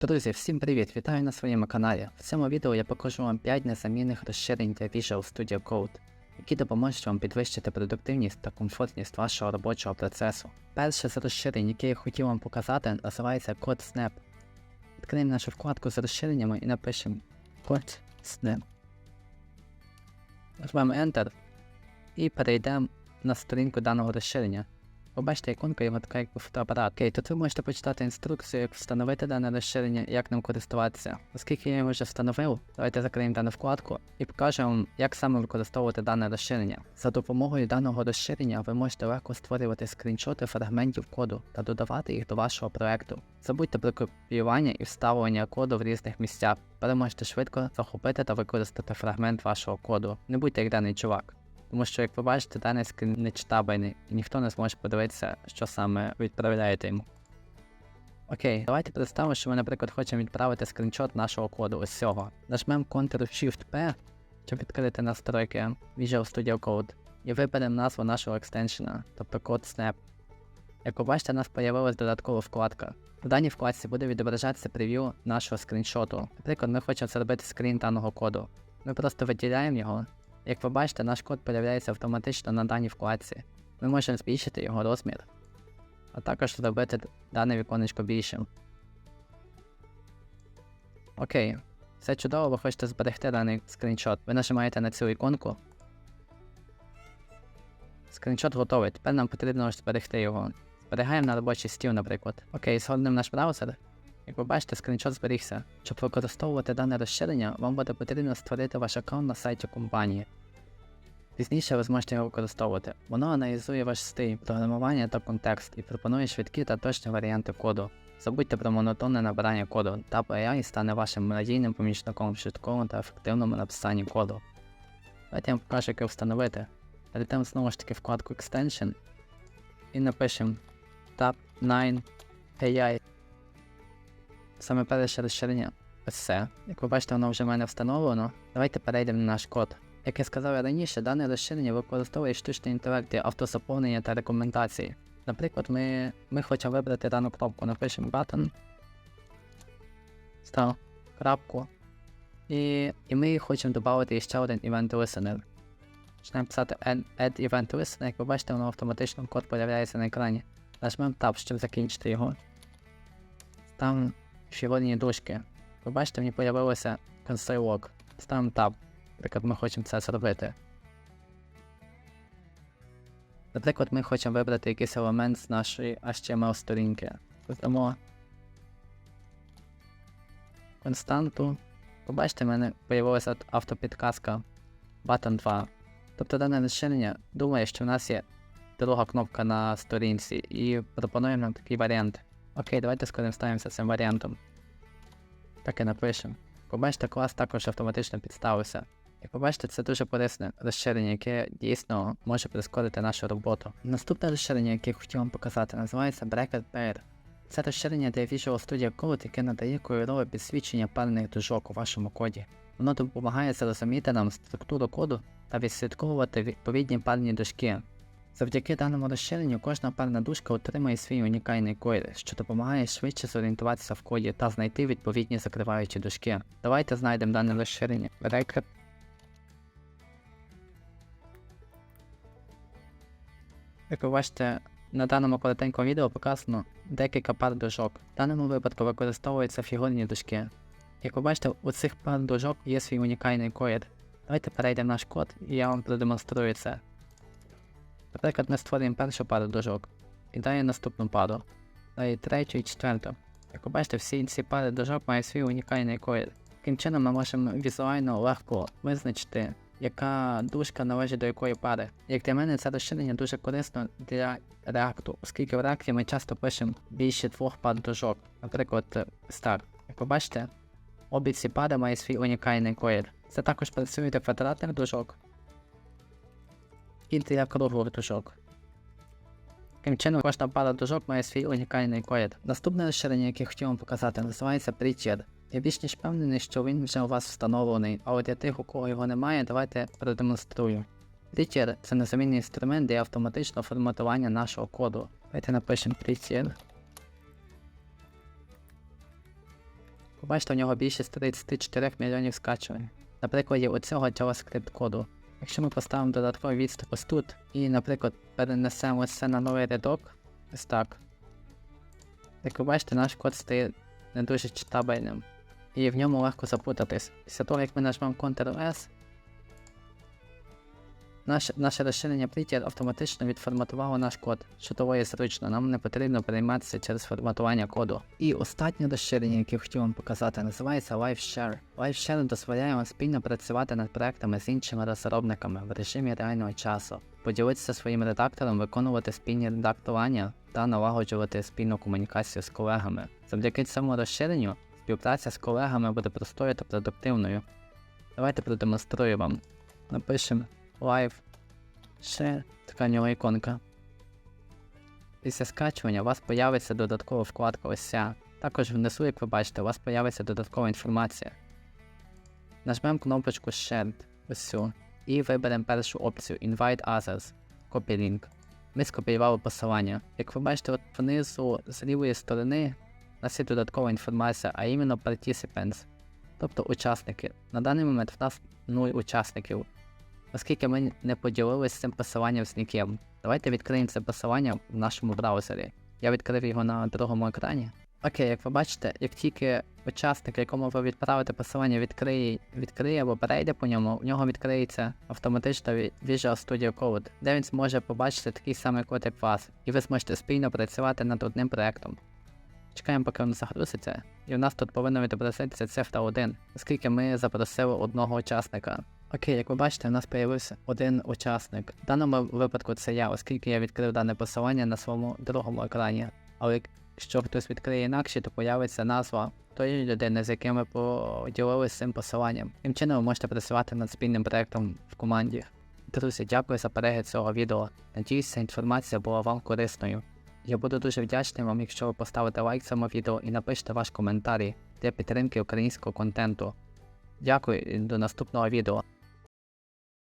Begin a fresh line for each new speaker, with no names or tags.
Друзі, всім привіт! Вітаю на своєму каналі. В цьому відео я покажу вам 5 незамінних розширень для Visual Studio Code, які допоможуть вам підвищити продуктивність та комфортність вашого робочого процесу. Перше з розширень, яке я хотів вам показати, називається Code Snap. Відкриємо нашу вкладку з розширеннями і напишемо Code Snap. Нажмемо Enter і перейдемо на сторінку даного розширення. Побачите іконка його така як фотоапарат. Окей, тут ви можете почитати інструкцію, як встановити дане розширення і як ним користуватися. Оскільки я його вже встановив, давайте закриємо дану вкладку і покажу вам, як саме використовувати дане розширення. За допомогою даного розширення ви можете легко створювати скріншоти фрагментів коду та додавати їх до вашого проекту. Забудьте про копіювання і вставлення коду в різних місцях. Тепер можете швидко захопити та використати фрагмент вашого коду. Не будьте як даний чувак. Тому що, як ви бачите, даний скрін не читабельний, і ніхто не зможе подивитися, що саме відправляєте йому. Окей, давайте представимо, що ми, наприклад, хочемо відправити скріншот нашого коду ось цього. Нажмемо Ctrl-Shift-P, щоб відкрити настройки Visual Studio Code, і виберемо назву нашого екстеншена, тобто Code Snap. Як ви бачите, у нас з'явилась додаткова вкладка. В даній вкладці буде відображатися прев'ю нашого скріншоту. Наприклад, ми хочемо зробити скрін даного коду. Ми просто виділяємо його як ви бачите, наш код появляється автоматично на даній вкладці. Ми можемо збільшити його розмір, а також зробити дане віконечко більшим. Окей, все чудово, ви хочете зберегти даний скріншот. Ви нажимаєте на цю іконку. Скріншот готовий. Тепер нам потрібно зберегти його. Зберігаємо на робочий стіл, наприклад. Окей, згодним наш браузер. Як ви бачите, скріншот зберігся. Щоб використовувати дане розширення, вам буде потрібно створити ваш аккаунт на сайті компанії. Пізніше ви зможете його використовувати. Воно аналізує ваш стиль, програмування та контекст і пропонує швидкі та точні варіанти коду. Забудьте про монотонне набирання коду, та AI стане вашим надійним помічником в швидкому та ефективному написанні коду. Давайте я вам покажу, як його встановити. Перейдемо знову ж таки вкладку Extension і напишемо Tab 9 AI. Саме перше розширення ось. Як ви бачите, воно вже в мене встановлено. Давайте перейдемо на наш код. Як я сказав раніше, дане розширення використовує штучний інтелект автозаповнення та рекомендації. Наприклад, ми ми хочемо вибрати дану кнопку, напишемо button, став крапку. І і ми хочемо додати ще один event listener. Почнемо писати add, event listener, як ви бачите, воно автоматично код з'являється на екрані. Нажмемо Tab, щоб закінчити його. Ставимо червоні дужки. Ви бачите, мені з'явилося log. Ставимо Tab. Наприклад, ми хочемо це зробити. Наприклад, ми хочемо вибрати якийсь елемент з нашої HTML-сторінки. Додамо константу. Побачите, в мене з'явилася автопідказка Button 2. Тобто дане розширення думає, що в нас є друга кнопка на сторінці і пропонує нам такий варіант. Окей, давайте скористаємося цим варіантом. Так і напишемо. Побачите, клас також автоматично підставився. Як побачите, це дуже корисне розширення, яке дійсно може прискорити нашу роботу. Наступне розширення, яке я хотів вам показати, називається Bracket Pair. Це розширення для Visual Studio Code, яке надає кольорове підсвічення певних дужок у вашому коді. Воно допомагає зрозуміти нам структуру коду та відслідковувати відповідні парні дужки. Завдяки даному розширенню кожна парна дужка отримує свій унікальний колір, що допомагає швидше зорієнтуватися в коді та знайти відповідні закриваючі дужки. Давайте знайдемо дане розширення. Bracket Як ви бачите, на даному коротенькому відео показано декілька пар дужок. В даному випадку використовуються фігурні дужки. Як ви бачите, у цих пар дужок є свій унікальний колір. Давайте перейдемо в наш код і я вам продемонструю це. Наприклад, ми створюємо першу пару дужок і далі наступну пару, далі третю і четверту. Як ви бачите, всі ці пари дужок мають свій унікальний колір. Таким чином ми можемо візуально легко визначити яка дужка належить до якої пари. Як для мене, це розширення дуже корисно для реакту, оскільки в реакті ми часто пишемо більше двох пар дужок, наприклад, Star. Як ви бачите, обі ці пари мають свій унікальний колір. Це також працює для квадратних дужок і для круглих дужок. Таким чином, кожна пара дужок має свій унікальний колір. Наступне розширення, яке хотів вам показати, називається Bridger. Я більш ніж впевнений, що він вже у вас встановлений, але для тих, у кого його немає, давайте продемонструю. Prettier – це незамінний інструмент для автоматичного форматування нашого коду. Давайте напишемо Prettier. Побачите, у нього більше 34 мільйонів скачувань. На прикладі оцього JavaScript коду. Якщо ми поставимо додатковий відступ ось тут і, наприклад, перенесемо це на новий рядок, ось так. Як ви бачите, наш код стає не дуже читабельним. І в ньому легко запутатись. Після того, як ми нажмемо Ctrl-S, наше, наше розширення Prettier автоматично відформатувало наш код, що доволі зручно, нам не потрібно перейматися через форматування коду. І останнє розширення, яке хотів вам показати, називається LiveShare. LiveShare дозволяє вам спільно працювати над проектами з іншими розробниками в режимі реального часу, поділитися своїм редактором, виконувати спільні редактування та налагоджувати спільну комунікацію з колегами. Завдяки цьому розширенню співпраця з колегами буде простою та продуктивною. Давайте продемонструю вам. Напишемо Live Share, така нього іконка. Після скачування у вас появиться додаткова вкладка ось. Також внизу, як ви бачите, у вас появиться додаткова інформація. Нажмемо кнопочку Shared, ось цю, і виберемо першу опцію Invite Others, Copy Link. Ми скопіювали посилання. Як ви бачите, от внизу з лівої сторони нас є додаткова інформація, а іменно Participants, тобто учасники. На даний момент в нас 0 учасників, оскільки ми не поділилися цим посиланням з ніким. Давайте відкриємо це посилання в нашому браузері. Я відкрив його на другому екрані. Окей, як ви бачите, як тільки учасник, якому ви відправите посилання, відкриє, відкриє або перейде по ньому, у нього відкриється автоматично Visual Studio Code, де він зможе побачити такий самий код, як вас, і ви зможете спільно працювати над одним проектом. Чекаємо, поки воно загрузиться, і у нас тут повинна відобразитися цифра 1, оскільки ми запросили одного учасника. Окей, як ви бачите, у нас з'явився один учасник. В даному випадку це я, оскільки я відкрив дане посилання на своєму другому екрані. Але якщо хтось відкриє інакше, то появиться назва тої людини, з яким ви поділилися цим посиланням. Тим чином ви можете працювати над спільним проектом в команді. Друзі, дякую за перегляд цього відео. Надіюсь, ця інформація була вам корисною. Я буду дуже вдячний вам, якщо ви поставите лайк цьому відео і напишете ваш коментарі для підтримки українського контенту. Дякую і до наступного відео.